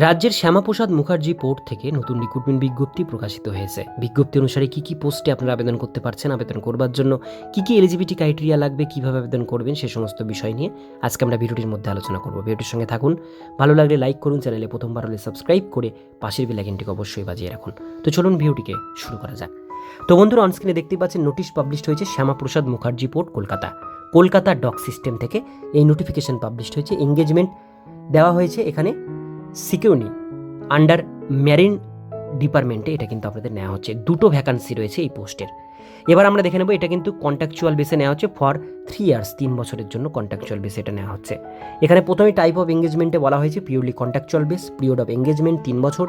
রাজ্যের শ্যামাপ্রসাদ মুখার্জি পোর্ট থেকে নতুন রিক্রুটমেন্ট বিজ্ঞপ্তি প্রকাশিত হয়েছে। বিজ্ঞপ্তি অনুসারে কি কি পোস্টে আপনারা আবেদন করতে পারছেন, আবেদন করবার জন্য কি কি এলিজিবিলিটি ক্রাইটেরিয়া লাগবে, কীভাবে আবেদন করবেন সে সমস্ত বিষয় নিয়ে আজকে আমরা ভিডিওটির মধ্যে আলোচনা করব। ভিডিওটির সঙ্গে থাকুন, ভালো লাগলে লাইক করুন, চ্যানেলে প্রথমবার হলে সাবস্ক্রাইব করে পাশের বেলাইকনটিকে অবশ্যই বাজিয়ে রাখুন। তো চলুন ভিডিওটিকে শুরু করা যাক। তো বন্ধুরা অনস্ক্রিনে দেখতে পাচ্ছেন নোটিশ পাবলিশড হয়েছে Shyamaprasad Mukherjee port, Kolkata. Kolkata dock system থেকে এই নোটিফিকেশন পাবলিশ হয়েছে। এঙ্গেজমেন্ট দেওয়া হয়েছে এখানে सिक्यूनी अंडर मेरिन ডিপার্টমেন্টে এটা কিন্তু আপনাদের নেওয়া হচ্ছে। দুটো ভ্যাকান্সি রয়েছে এই পোস্টের। এবার আমরা দেখে নেব এটা কিন্তু কন্ট্রাকচুয়াল বেসে নেওয়া হচ্ছে। ফর থ্রি ইয়ার্স তিন বছরের জন্য কন্ট্রাকচুয়াল বেসে এটা নেওয়া হচ্ছে। এখানে প্রথমে টাইপ অফ এঙ্গেজমেন্টে বলা হয়েছে purely contractual base period of engagement তিন বছর।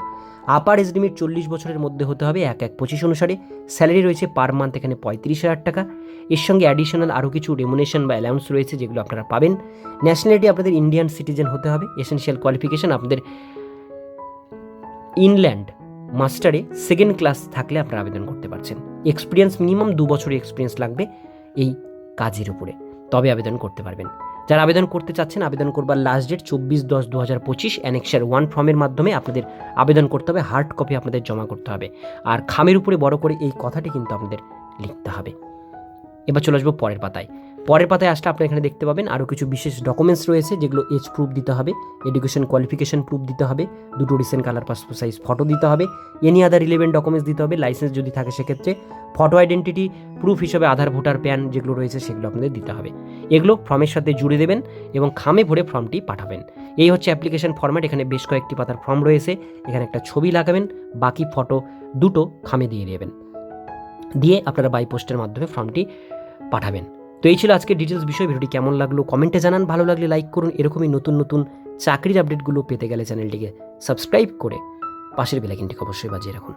আপার এজ লিমিট চল্লিশ বছরের মধ্যে হতে হবে এক এক পঁচিশ অনুসারে। স্যালারি রয়েছে পার মান্থ এখানে পঁয়ত্রিশ হাজার টাকা। এর সঙ্গে অ্যাডিশনাল আরও কিছু রেমুনেশন বা অ্যালাউন্স রয়েছে যেগুলো আপনারা পাবেন। ন্যাশনালিটি আপনাদের ইন্ডিয়ান সিটিজেন হতে হবে। এসেনশিয়াল কোয়ালিফিকেশন আপনাদের ইনল্যান্ড মাস্টারে সেকেন্ড ক্লাস থাকলে আপনারা আবেদন করতে পারছেন। এক্সপিরিয়েন্স মিনিমাম দু বছরের এক্সপিরিয়েন্স লাগবে এই কাজের উপরে। তবে আবেদন করতে পারবেন। যারা আবেদন করতে চাচ্ছেন, আবেদন করবার লাস্ট ডেট চব্বিশ দশ দু হাজার পঁচিশ অ্যানেক্সার ওয়ান ফর্মের মাধ্যমে আপনাদের আবেদন করতে হবে হার্ড কপি আপনাদের জমা করতে হবে। আর খামের উপরে বড় করে এই কথাটি কিন্তু আপনাদের লিখতে হবে। এবার চলে আসব পরের পাতায়। পরের পাতায় আসলে আপনি এখানে দেখতে পাবেন আরও কিছু বিশেষ ডকুমেন্টস রয়েছে যেগুলো এজ প্রুফ দিতে হবে এডুকেশন কোয়ালিফিকেশন প্রুফ দিতে হবে, দুটো recent colour passport size photo দিতে হবে এনি আদার রিলেভেন্ট ডকুমেন্টস দিতে হবে লাইসেন্স যদি থাকে সেক্ষেত্রে ফটো আইডেন্টিটি প্রুফ হিসেবে আধার ভোটার প্যান যেগুলো রয়েছে সেগুলো আপনাদের দিতে হবে। এগুলো ফর্মের সাথে জুড়ে দেবেন এবং খামে ভরে ফর্মটি পাঠাবেন। এই হচ্ছে অ্যাপ্লিকেশন ফর্ম্যাট এখানে বেশ কয়েকটি পাতার ফর্ম রয়েছে, এখানে একটা ছবি লাগাবেন, বাকি ফটো দুটো খামে দিয়ে দেবেন। দিয়ে আপনারা বাই পোস্টের মাধ্যমে ফর্মটি পাঠাবেন। তো এই ছিল আজকের ডিটেলস বিষয়। ভিডিওটি কেমন লাগল কমেন্টে জানান। ভালো লাগলে লাইক করুন। এরকমই নতুন নতুন চাকরির আপডেটগুলো পেতে গেলে চ্যানেলটিকে সাবস্ক্রাইব করে পাশের বেলাইকিনটিকে অবশ্যই বাজিয়ে রাখুন।